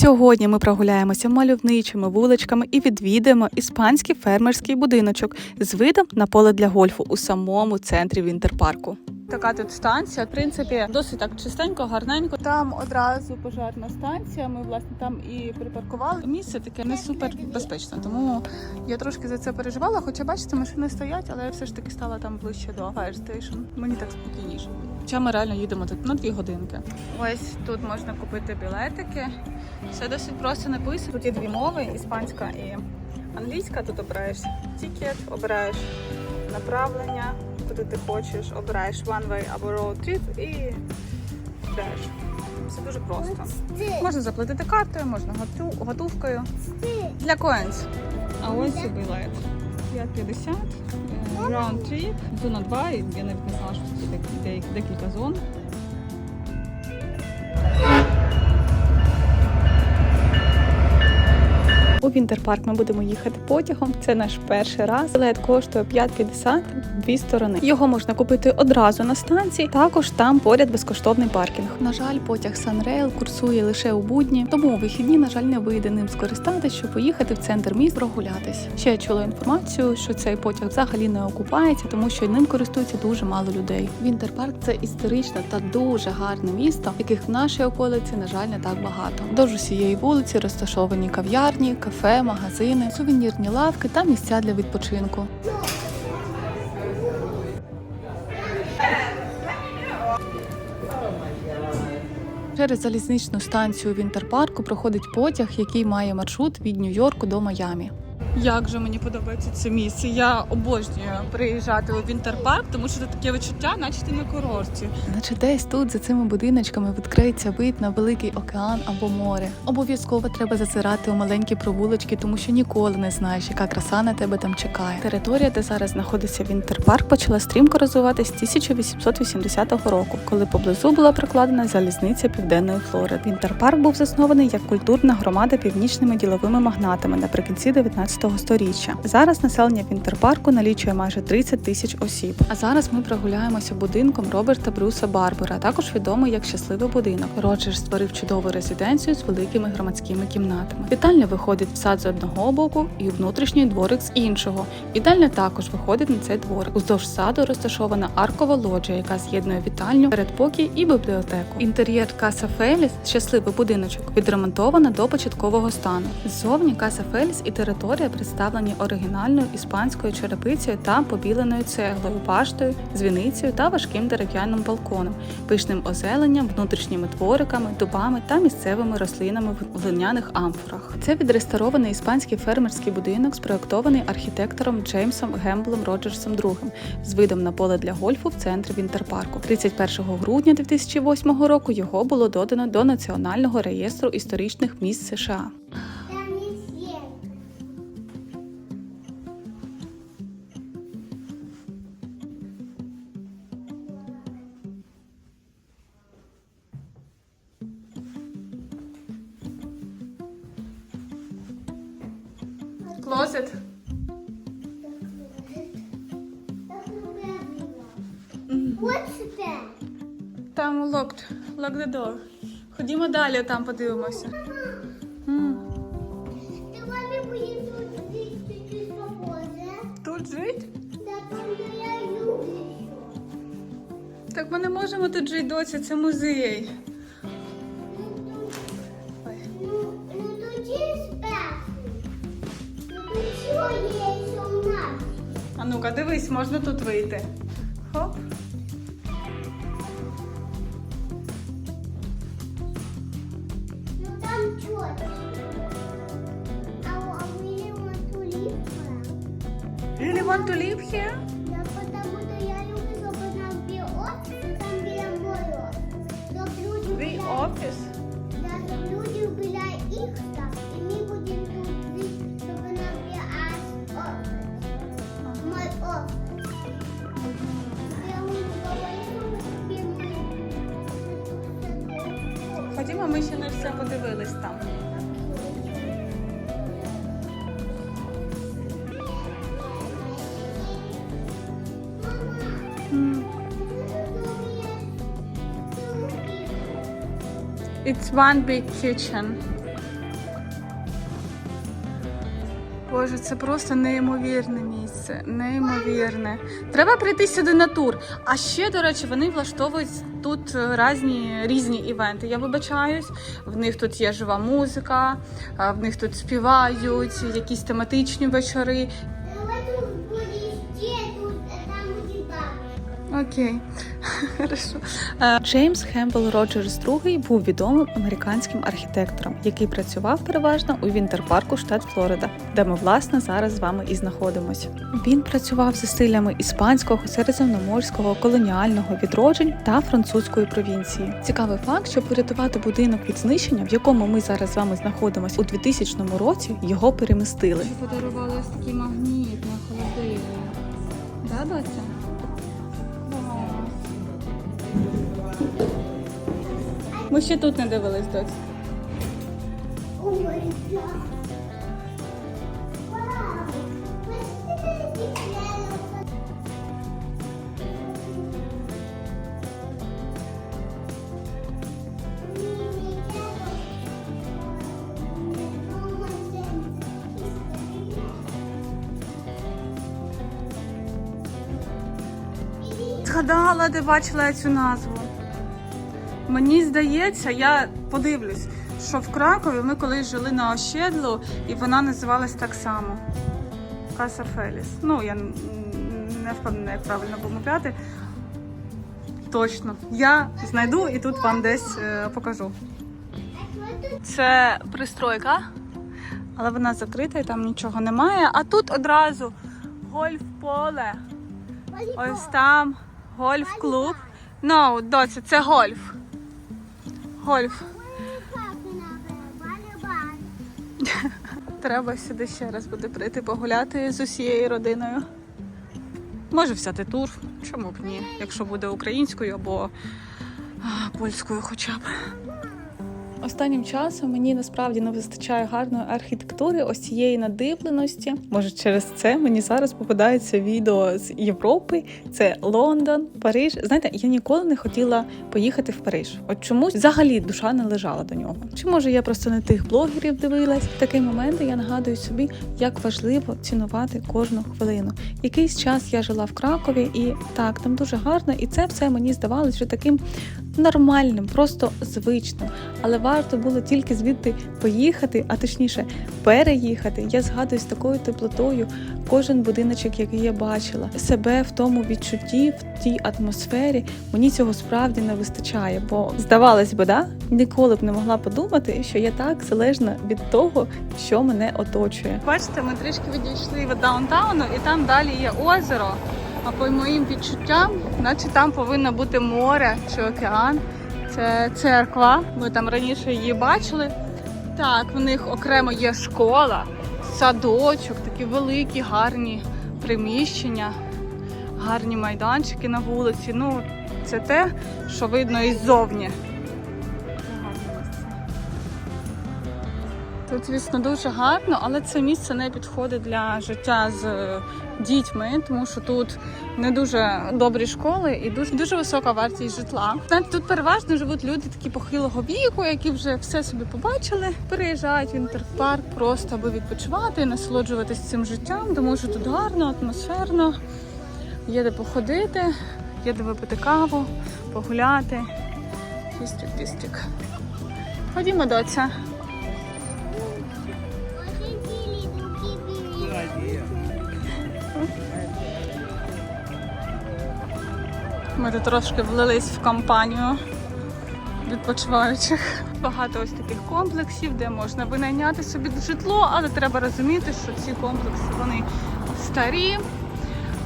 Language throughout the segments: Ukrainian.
Сьогодні ми прогуляємося мальовничими вуличками і відвідаємо іспанський фермерський будиночок з видом на поле для гольфу у самому центрі Вінтерпарку. Така тут станція, в принципі, досить так чистенько, гарненько. Там одразу пожарна станція. Ми власне там і припаркували. Місце таке не супер безпечне, тому я трошки за це переживала. Хоча бачите, машини стоять, але я все ж таки стала там ближче до Station. Мені так спокійніше. Хоча ми реально їдемо тут на дві годинки. Ось тут можна купити білетики. Все досить просто написано. Тут є дві мови: іспанська і англійська. Тут обираєш тікет, обираєш направлення, куди ти хочеш, обираєш one way або road trip і йдеш. Все дуже просто. Можна заплатити картою, можна готу- готовкою. Для coins. А ось і білет. 5,50. е, Round trip, зона 2. Я навіть не знала, що це декілька зон. У Вінтерпарк ми будемо їхати потягом. Це наш перший раз. Білет коштує 5,50 дві сторони. Його можна купити одразу на станції. Також там поряд безкоштовний паркінг. На жаль, потяг Sunrail курсує лише у будні, тому у вихідні, на жаль, не вийде ним скористатися, щоб поїхати в центр міст прогулятись. Ще я чула інформацію, що цей потяг взагалі не окупається, тому що ним користується дуже мало людей. Вінтерпарк це історичне та дуже гарне місто, яких в нашій околиці, на жаль, не так багато. Вдовж усієї вулиці розташовані кав'ярні, кафе, магазини, сувенірні лавки та місця для відпочинку. Через залізничну станцію Вінтерпарку проходить потяг, який має маршрут від Нью-Йорку до Майамі. Як же мені подобається це місце. Я обожнюю приїжджати у Вінтерпарк, тому що це таке відчуття, наче ти на курорті. Наче десь тут за цими будиночками відкриється вид на великий океан або море. Обов'язково треба зазирати у маленькі провулочки, тому що ніколи не знаєш, яка краса на тебе там чекає. Територія, де зараз знаходиться Вінтерпарк, почала стрімко розвиватись з 1880 року, коли поблизу була прокладена залізниця південної Флориди. Вінтерпарк був заснований як культурна громада північними діловими магнатами наприкінці 19 століття. Зараз населення Вінтерпарку налічує майже 30 тисяч осіб. А зараз ми прогуляємося будинком Роберта Брюса Барбера, також відомий як щасливий будинок. Роджер створив чудову резиденцію з великими громадськими кімнатами. Вітальня виходить в сад з одного боку і внутрішній дворик з іншого. Вітальня також виходить на цей дворик. Уздовж саду розташована аркова лоджія, яка з'єднує вітальню, передпокій і бібліотеку. Інтер'єр Каса Феліс, щасливий будиночок, відремонтована до початкового стану. Ззовні Каса Феліс і територія представлені оригінальною іспанською черепицею та побіленою цеглою, баштою, дзвіницею та важким дерев'яним балконом, пишним озеленням, внутрішніми двориками, дубами та місцевими рослинами в глиняних амфорах. Це відреставрований іспанський фермерський будинок, спроектований архітектором Джеймсом Гемблом Роджерсом II з видом на поле для гольфу в центрі Вінтерпарку. 31 грудня 2008 року його було додано до Національного реєстру історичних місць США. What's that? Там locked. Lock the door. Ходімо далі, там подивимося. Тут жить. Люблю. Так ми не можемо тут жити доці, це музей. А ну-ка, дивись, можна тут вийти. Хоп. Ну там чорт. А у Лілі мы Лілі here. Ходімо, ми ще не все подивились там. It's one big kitchen. Боже, це просто неймовірне місце. Неймовірне. Треба прийти сюди на тур. А ще, до речі, вони влаштовують тут е, різні, різні івенти. Я вибачаюсь. В них тут є жива музика, в них тут співають, якісь тематичні вечори. Окей, хорошо. Е, Джеймс Хембл Роджерс II був відомим американським архітектором, який працював переважно у Вінтерпарку, штат Флорида, де ми власне зараз з вами і знаходимося. Він працював за стилями іспанського, середземноморського, колоніального відроджень та французької провінції. Цікавий факт, щоб врятувати будинок від знищення, в якому ми зараз з вами знаходимося у 2000 році, його перемістили. Подарували ось такий магніт на холодильник. Да, доця? Ми ще тут не дивились доць. Згадала, де бачила цю назву. Мені здається, я подивлюсь, що в Кракові ми колись жили на Ощедлу, і вона називалась так само. Каса Феліс. Ну, я не впевнена, як правильно помовляти. Точно. Я знайду і тут вам десь е, покажу. Це пристройка, але вона закрита і там нічого немає. А тут одразу гольф-поле. Ось там гольф-клуб. Ну, доця, це гольф. Гольф. Треба сюди ще раз буде прийти погуляти з усією родиною. Може взяти тур, чому б ні, якщо буде українською або польською хоча б. Останнім часом мені насправді не вистачає гарної архітектури, ось цієї надивленості. Може, через це мені зараз попадається відео з Європи. Це Лондон, Париж. Знаєте, я ніколи не хотіла поїхати в Париж. От чомусь взагалі душа не лежала до нього. Чи може я просто не тих блогерів дивилась? В такі моменти я нагадую собі, як важливо цінувати кожну хвилину. Якийсь час я жила в Кракові, і так там дуже гарно, і це все мені здавалось вже таким нормальним, просто звичним. Але варто було тільки звідти поїхати, а точніше переїхати. Я згадую з такою теплотою кожен будиночок, який я бачила, себе в тому відчутті, в тій атмосфері. Мені цього справді не вистачає, бо здавалось би, да, ніколи б не могла подумати, що я так залежна від того, що мене оточує. Бачите, ми трішки відійшли від даунтауну, і там далі є озеро. А по моїм відчуттям, наче там повинно бути море чи океан. Це церква. Ми там раніше її бачили. Так, в них окремо є школа, садочок, такі великі, гарні приміщення, гарні майданчики на вулиці. Ну, це те, що видно іззовні. Тут, звісно, дуже гарно, але це місце не підходить для життя з е, дітьми, тому що тут не дуже добрі школи і дуже дуже висока вартість житла. Знаєте, тут переважно живуть люди такі похилого віку, які вже все собі побачили. Переїжджають в інтерпарк просто аби відпочивати насолоджуватись цим життям, тому що тут гарно, атмосферно. Є де походити, є де випити каву, погуляти. Пістик, пістик. Ходімо, доця. Ми тут трошки влились в компанію відпочиваючих. Багато ось таких комплексів, де можна винайняти собі житло, але треба розуміти, що ці комплекси вони старі,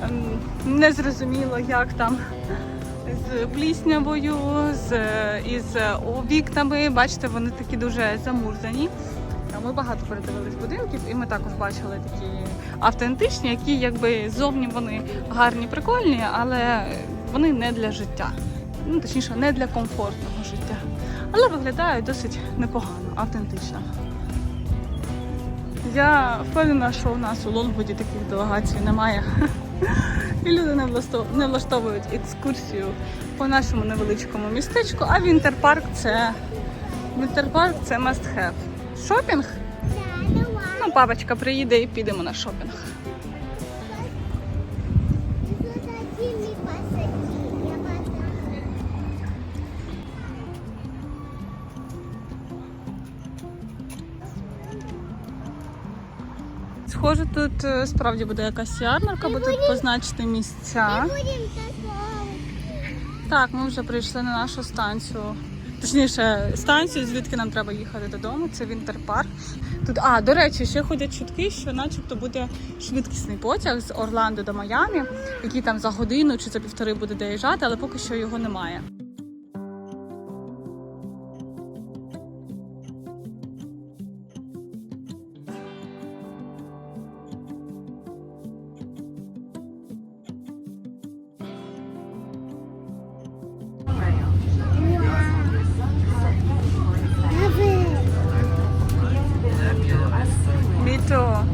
ем, незрозуміло, як там з пліснявою, з із вікнами. Бачите, вони такі дуже замурзані. Ми багато передивились будинків, і ми також бачили такі автентичні, які якби зовні вони гарні, прикольні, але вони не для життя. Ну, точніше, не для комфортного життя. Але виглядають досить непогано, автентично. Я впевнена, що у нас у Лонгвуді таких делегацій немає. І люди не влаштовують екскурсію по нашому невеличкому містечку, а Вінтерпарк це Вінтерпарк це must have. Шопінг? Ну, Ну, папочка приїде і підемо на шопінг. Схоже, тут е, справді буде якась ярмарка, бо тут позначити місця. Будем танцевать. Так, ми вже прийшли на нашу станцію. Точніше, станцію, звідки нам треба їхати додому. Це Вінтер Парк. Тут, а, до речі, ще ходять чутки, що начебто буде швидкісний потяг з Орландо до Майамі, який там за годину чи за півтори буде доїжджати, але поки що його немає. mucho.